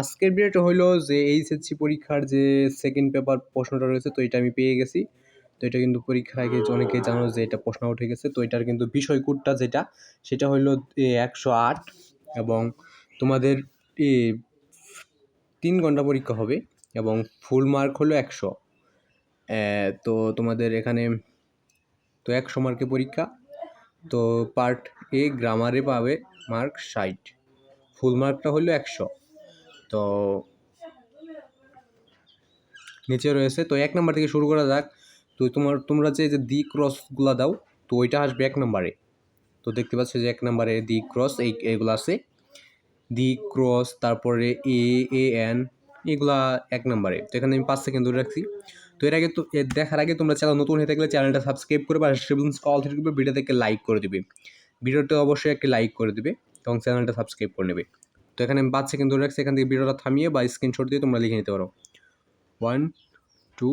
আজকের ভিডিওটা হইল যে এইচএসসি পরীক্ষার যে সেকেন্ড পেপার প্রশ্নটা রয়েছে, তো এটা আমি পেয়ে গেছি। তো এটা কিন্তু পরীক্ষার আগে অনেকে জানো যে এটা প্রশ্ন উঠে গেছে। তো এটার কিন্তু বিষয় কোডটা যেটা, সেটা হইল একশো আট এবং তোমাদের তিন ঘণ্টা পরীক্ষা হবে এবং ফুল মার্ক হলো একশো। তো তোমাদের এখানে, তো একশো মার্কে পরীক্ষা, তো পার্ট এ গ্রামারে পাবে মার্ক ষাট। ফুল মার্কটা হলো একশো। তো নিচে রয়েছে। তো এক নাম্বার থেকে শুরু করা যাক। তো তোমার, তোমরা যে যে দি ক্রসগুলো দাও, তো ওইটা আসবে এক নাম্বারে। তো দেখতে পাচ্ছ যে এক নাম্বারে দি ক্রস এই, এগুলো আছে। দি ক্রস তারপরে এ এ এন এগুলা এক নাম্বারে। তো এখানে আমি পাঁচ সেকেন্ড ধরে রাখছি। তো এর আগে তো দেখার আগে তোমরা চ্যানেল নতুন হয়ে থাকলে চ্যানেলটা সাবস্ক্রাইব করে বা কল থেকে ভিডিও থেকে লাইক করে দিবে। ভিডিওটা অবশ্যই একটি লাইক করে দিবে এবং চ্যানেলটা সাবস্ক্রাইব করে নেবে। তো এখানে আমি পাঁচ সেকেন্ড ধরে রাখছি, এখান থেকে ভিডিওটা থামিয়ে বা স্ক্রিনশট দিয়ে তোমরা লিখে নিতে পারো। One two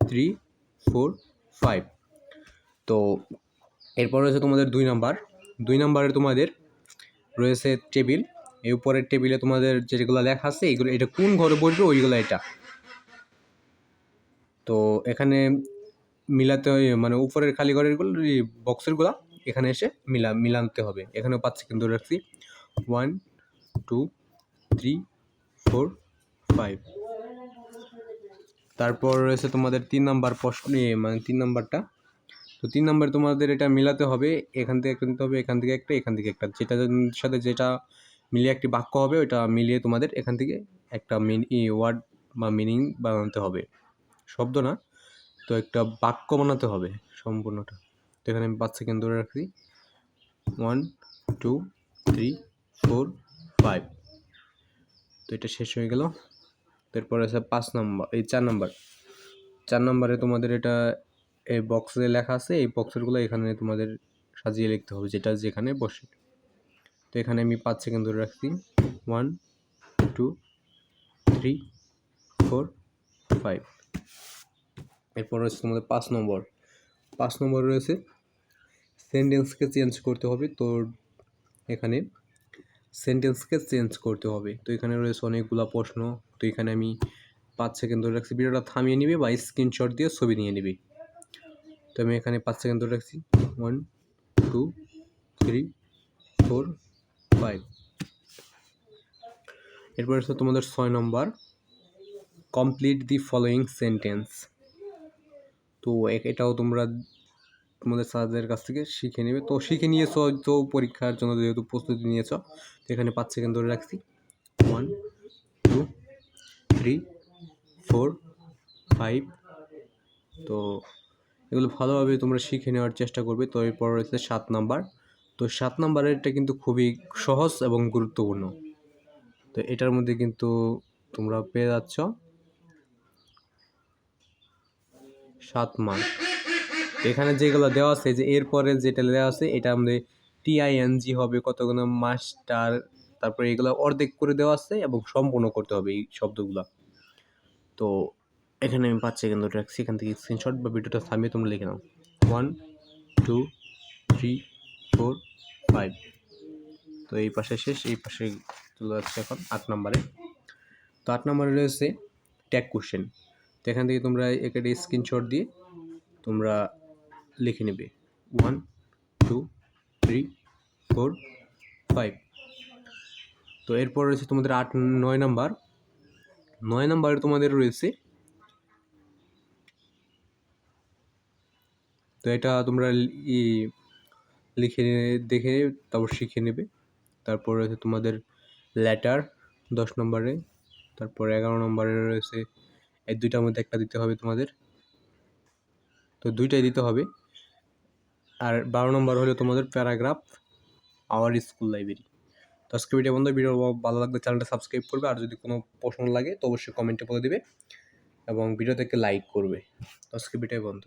three four five তো এরপর রয়েছে তোমাদের দুই নাম্বার দুই নাম্বারে তোমাদের রয়েছে টেবিল এই উপরের টেবিলে তোমাদের যেগুলো লেখা আছে, এগুলো, এটা কোন ঘরে বসবে ওইগুলো এটা। তো এখানে মিলাতে মানে উপরের খালি ঘরেরগুলো বক্সেরগুলো এখানে এসে মিলা, মিলানতে হবে। এখানেও পাঁচ সেকেন্ড ধরে রাখছি। One two three four five তারপর রয়েছে তোমাদের তিন নাম্বার প্রশ্ন মানে তিন নাম্বারটা। তো তিন নাম্বার তোমাদের এটা মিলাতে হবে, এখান থেকে একটা নিতে হবে, এখান থেকে একটা, এখান থেকে একটা। যেটা সাথে যেটা মিলিয়ে একটি বাক্য হবে ওটা মিলিয়ে তোমাদের এখান থেকে একটা মিন ওয়ার্ড বা মিনিং বানাতে হবে। শব্দ না, তো একটা বাক্য বানাতে হবে সম্পূর্ণটা। তো এখানে আমি পাঁচ সেকেন্ড ধরে রাখছি। One two three four five তো এটা শেষ হয়ে গেল। তারপরে আছে পাঁচ নাম্বার এই চার নম্বর চার নাম্বারে তোমাদের এটা এই বক্সে লেখা আছে, এই বক্সেরগুলো এখানে তোমাদের সাজিয়ে লিখতে হবে, যেটা যেখানে বসে। তো এখানে আমি পাঁচ সেকেন্ড ধরে রাখছি। One two three four five এরপর রয়েছে তোমাদের পাঁচ নম্বর পাঁচ নম্বর রয়েছে সেন্টেন্সকে চেঞ্জ করতে হবে তো এখানে। সেন্টেন্সকে চেঞ্জ করতে হবে। তো এখানে রয়েছে অনেকগুলা প্রশ্ন। তো এখানে আমি পাঁচ সেকেন্ড ধরে রাখছি। ভিডিওটা থামিয়ে নিবে বা স্ক্রিনশট দিয়ে ছবি নিয়ে নিবে। তো আমি এখানে পাঁচ সেকেন্ড ধরে রাখছি। One two three four five এরপর হচ্ছে তোমাদের ছয় নম্বর। কমপ্লিট দি ফলোয়িং সেন্টেন্স তো এটাও তোমরা তোমাদের স্যারদের কাছ থেকে শিখে নেবে। তো শিখে নিয়েছো তো পরীক্ষার জন্য যেহেতু প্রস্তুতি নিয়েছো, তো এখানে পাঁচ সেকেন্ড ধরে রাখছি। One two three four five তো এগুলো ভালোভাবে তোমরা শিখে নেওয়ার চেষ্টা করবে। তো এরপর রয়েছে সাত নাম্বার। তো সাত নাম্বারেরটা কিন্তু খুবই সহজ এবং গুরুত্বপূর্ণ। তো এটার মধ্যে কিন্তু তোমরা পেয়ে যাচ্ছ সাত মার্ক। এখানে যেগুলো দেওয়া আছে, যে এরপরে যেটা দেওয়া আছে, এটা আমাদের টিআইএনজি হবে, কতগুলো মাস্টার, তারপরে এগুলো অর্ধেক করে দেওয়া আছে এবং সম্পূর্ণ করতে হবে এই শব্দগুলো। তো এখানে আমি পাঁচ সেকেন্ড ধরে এখান থেকে স্ক্রিনশট বা ভিডিওটা থামিয়ে তোমরা লিখে নাও। One two three four five তো এই পাশে শেষ, এই পাশে চলে যাচ্ছে এখন আট নম্বরে। তো আট নম্বরে রয়েছে ট্যাগ কোশ্চেন তো এখান থেকে তোমরা একটা স্ক্রিনশট দিয়ে তোমরা লিখে নেবে। One two three four five তো এরপর রয়েছে তোমাদের আট, নয় নাম্বার। নয় নাম্বারে তোমাদের রয়েছে তো এটা তোমরা লিখে দেখে তারপর শিখে নেবে। তারপর রয়েছে তোমাদের লেটার দশ নম্বরে। তারপর এগারো নম্বরে রয়েছে, এই দুইটার মধ্যে একটা দিতে হবে তোমাদের। তো দুইটাই দিতে হবে। আর বারো নম্বর হলো তোমাদের প্যারাগ্রাফ, আওয়ার স্কুল লাইব্রেরি। তো আজকে ভিডিও বন্ধু ভিডিও ভালো লাগলে চ্যানেলটা সাবস্ক্রাইব করবে, আর যদি কোনো প্রশ্ন লাগে তো অবশ্যই কমেন্টে বলে দেবে এবং ভিডিও থেকে লাইক করবে। তো আজকে ভিডিও বন্ধ